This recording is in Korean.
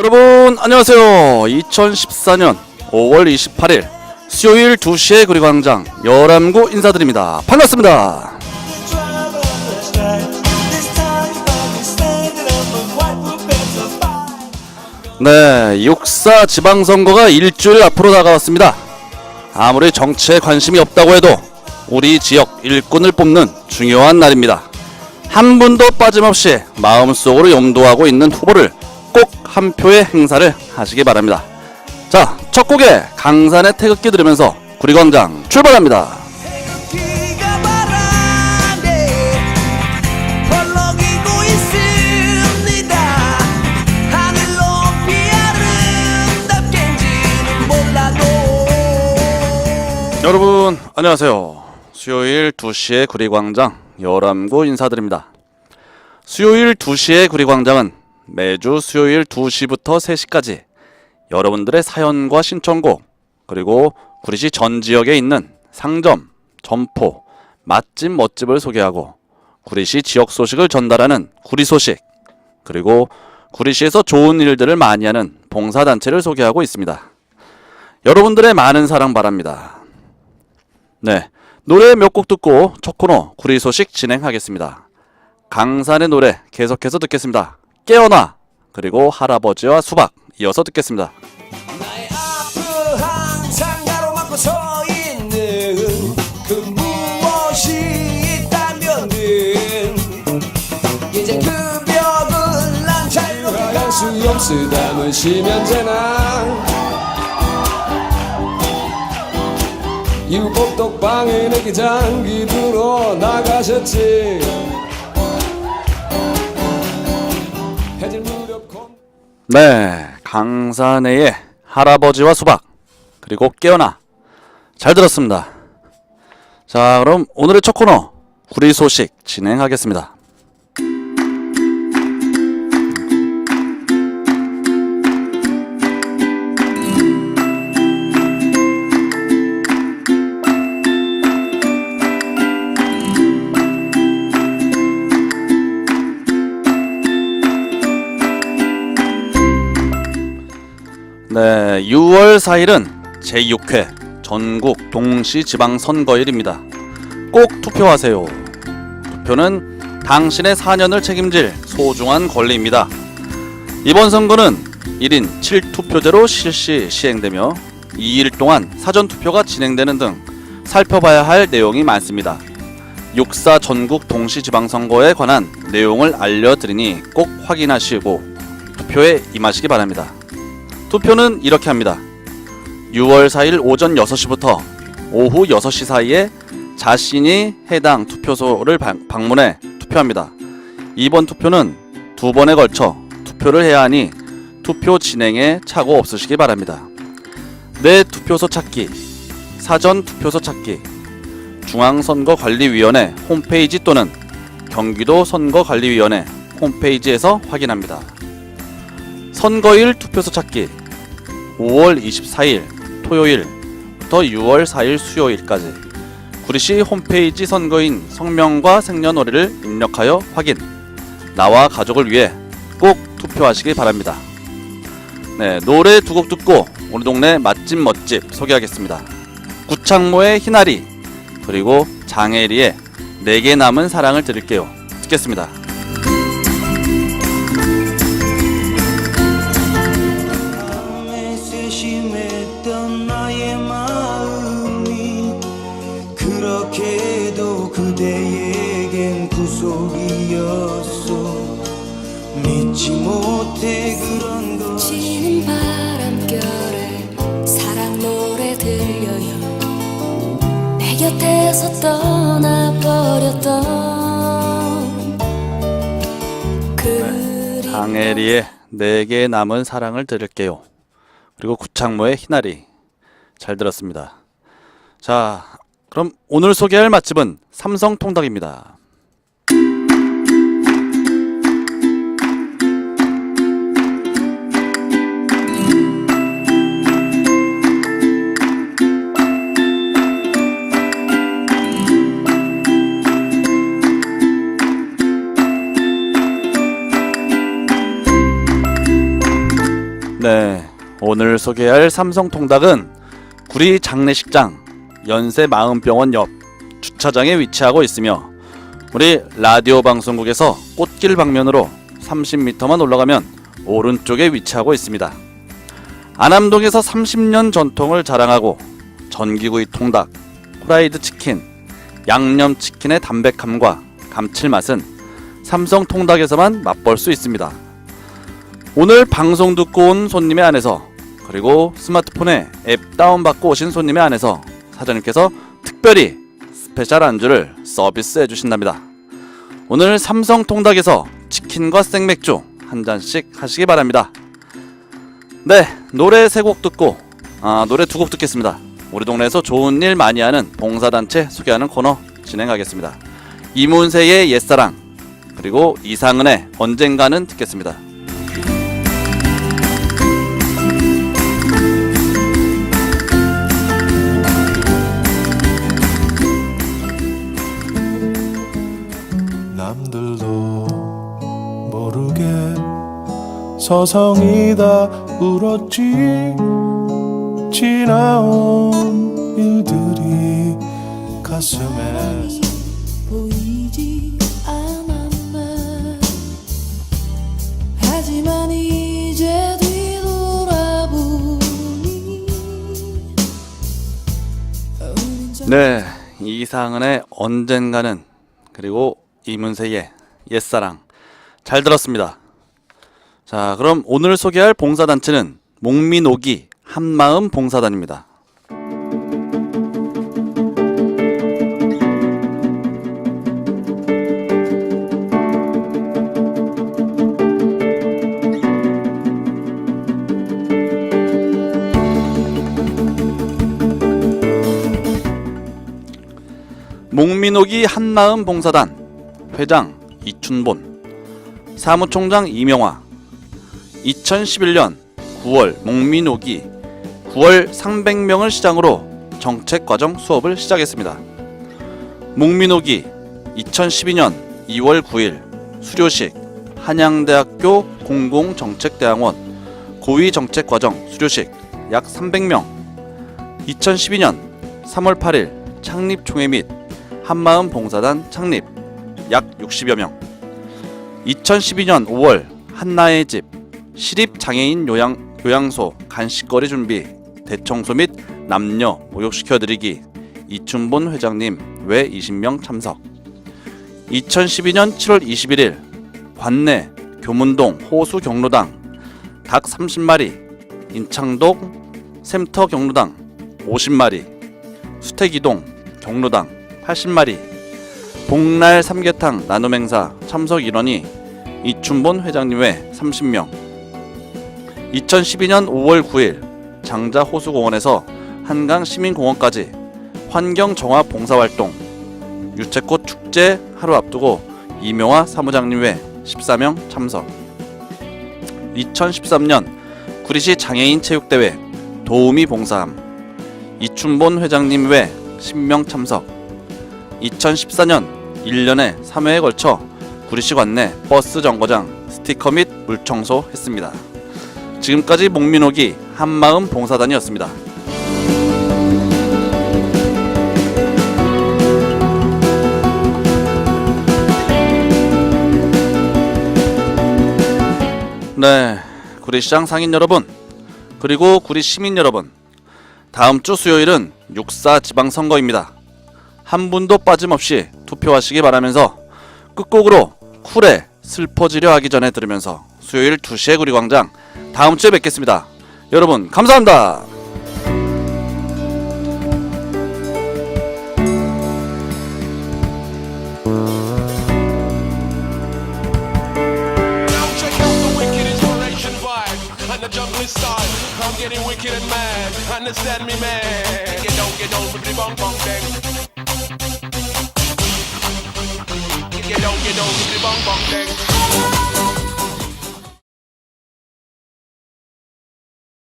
여러분 안녕하세요. 2014년 5월 28일 수요일 2시에 구리광장 열암구 인사드립니다. 반갑습니다. 네, 육사 지방선거가 일주일 앞으로 다가왔습니다. 아무리 정치에 관심이 없다고 해도 우리 지역 일꾼을 뽑는 중요한 날입니다. 한 분도 빠짐없이 마음속으로 염두하고 있는 후보를 꼭 한 표의 행사를 하시기 바랍니다. 자, 첫 곡에 강산의 태극기 들으면서 구리광장 출발합니다. 여러분 안녕하세요. 수요일 2시에 구리광장 열암구 인사드립니다. 수요일 2시에 구리광장은 매주 수요일 2시부터 3시까지 여러분들의 사연과 신청곡 그리고 구리시 전 지역에 있는 상점, 점포, 맛집, 멋집을 소개하고 구리시 지역 소식을 전달하는 구리 소식 그리고 구리시에서 좋은 일들을 많이 하는 봉사단체를 소개하고 있습니다. 여러분들의 많은 사랑 바랍니다. 네. 노래 몇 곡 듣고 첫 코너 구리 소식 진행하겠습니다. 강산의 노래 계속해서 듣겠습니다. 깨어나. 그리고 할아버지와 수박. 이어서 듣겠습니다. 나의 앞을 항상 가로막고 서 있는 그 무엇이 있다면은 이제 그 벽을 난 잘로 갈수 없으다면 쉬면 되나? 이웃복 독방에 내게 장기 들어 나가셨지 네. 강산의 할아버지와 수박 그리고 깨어나 잘 들었습니다. 자, 그럼 오늘의 첫 코너 구리 소식 진행하겠습니다. 네, 6월 4일은 제6회 전국 동시 지방 선거일입니다. 꼭 투표하세요. 투표는 당신의 4년을 책임질 소중한 권리입니다. 이번 선거는 1인 7투표제로 실시 시행되며 2일 동안 사전 투표가 진행되는 등 살펴봐야 할 내용이 많습니다. 6사 전국 동시 지방 선거에 관한 내용을 알려드리니 꼭 확인하시고 투표에 임하시기 바랍니다. 투표는 이렇게 합니다. 6월 4일 오전 6시부터 오후 6시 사이에 자신이 해당 투표소를 방- 방문해 투표합니다. 이번 투표는 두 번에 걸쳐 투표를 해야 하니 투표 진행에 착오 없으시기 바랍니다. 내 투표소 찾기, 사전 투표소 찾기, 중앙선거관리위원회 홈페이지 또는 경기도 선거관리위원회 홈페이지에서 확인합니다. 선거일 투표소 찾기 5월 24일 토요일부터 6월 4일 수요일까지 구리시 홈페이지 선거인 성명과 생년월일을 입력하여 확인 나와 가족을 위해 꼭 투표하시기 바랍니다. 네, 노래 두 곡 듣고 우리 동네 맛집 멋집 소개하겠습니다. 구창모의 희나리 그리고 장혜리의 내게 남은 사랑을 드릴게요. 듣겠습니다. 곁에서 떠나버렸던 그리 장혜리의 내게 남은 사랑을 들을게요. 그리고 구창모의 희나리 잘 들었습니다. 자, 그럼 오늘 소개할 맛집은 삼성통닭입니다. 오늘 소개할 삼성통닭은 구리 장례식장 연세 마음병원 옆 주차장에 위치하고 있으며 우리 라디오 방송국에서 꽃길 방면으로 30m만 올라가면 오른쪽에 위치하고 있습니다. 안암동에서 30년 전통을 자랑하고 전기구이 통닭, 후라이드 치킨, 양념 치킨의 담백함과 감칠맛은 삼성 통닭에서만 맛볼 수 있습니다. 오늘 방송 듣고 온 손님의 안에서 그리고 스마트폰에 앱 다운받고 오신 손님의 안에서 사장님께서 특별히 스페셜 안주를 서비스해 주신답니다. 오늘 삼성 통닭에서 치킨과 생맥주 한 잔씩 하시기 바랍니다. 네, 노래 세 곡 듣고 아, 노래 두 곡 듣겠습니다. 우리 동네에서 좋은 일 많이 하는 봉사단체 소개하는 코너 진행하겠습니다. 이문세의 옛사랑 그리고 이상은의 언젠가는 듣겠습니다. 남들도 모르게 서성이다 울었지. 지나온 일들이 가슴에 보이지 않았네 하지만 이제 뒤돌아보니 네, 이상은의 언젠가는 그리고 이문세의 옛사랑 잘 들었습니다. 자, 그럼 오늘 소개할 봉사단체는 목민오기 한마음 봉사단입니다. 목민오기 한마음 봉사단 회장 이춘본 사무총장 이명화 2011년 9월 목민오기 9월 300명을 시장으로 정책과정 수업을 시작했습니다. 목민오기 2012년 2월 9일 수료식 한양대학교 공공정책대학원 고위정책과정 수료식 약 300명 2012년 3월 8일 창립총회 및 한마음 봉사단 창립 약 60여 명. 2012년 5월 한나의 집 시립 장애인 요양, 요양소 간식거리 준비 대청소 및 남녀 목욕시켜드리기. 이춘본 회장님 외 20명 참석? 2012년 7월 21일 관내 교문동 호수 경로당 닭 30마리 인창동 샘터 경로당 50마리 수택이동 경로당 80마리 복날 삼계탕 나눔 행사 참석 인원이 이춘본 회장님 외 30명. 2012년 5월 9일 장자 호수공원에서 한강 시민공원까지 환경 정화 봉사활동 유채꽃 축제 하루 앞두고 이명화 사무장님 외 14명 참석. 2013년 구리시 장애인 체육대회 도우미 봉사함 이춘본 회장님 외 10명 참석. 2014년 1년에 3회에 걸쳐 구리시 관내 버스 정거장 스티커 및 물청소 했습니다. 지금까지 목민옥이 한마음 봉사단이었습니다. 네, 구리시장 상인 여러분, 그리고 구리 시민 여러분, 다음 주 수요일은 6사 지방선거입니다. 한 분도 빠짐없이 투표하시기 바라면서 끝곡으로 쿨에 슬퍼지려 하기 전에 들으면서 수요일 2시에 구리광장 다음 주에 뵙겠습니다. 여러분 감사합니다. Understand me, man? You don't get with the bong bong bang. Get you get down, get the bong bong thing.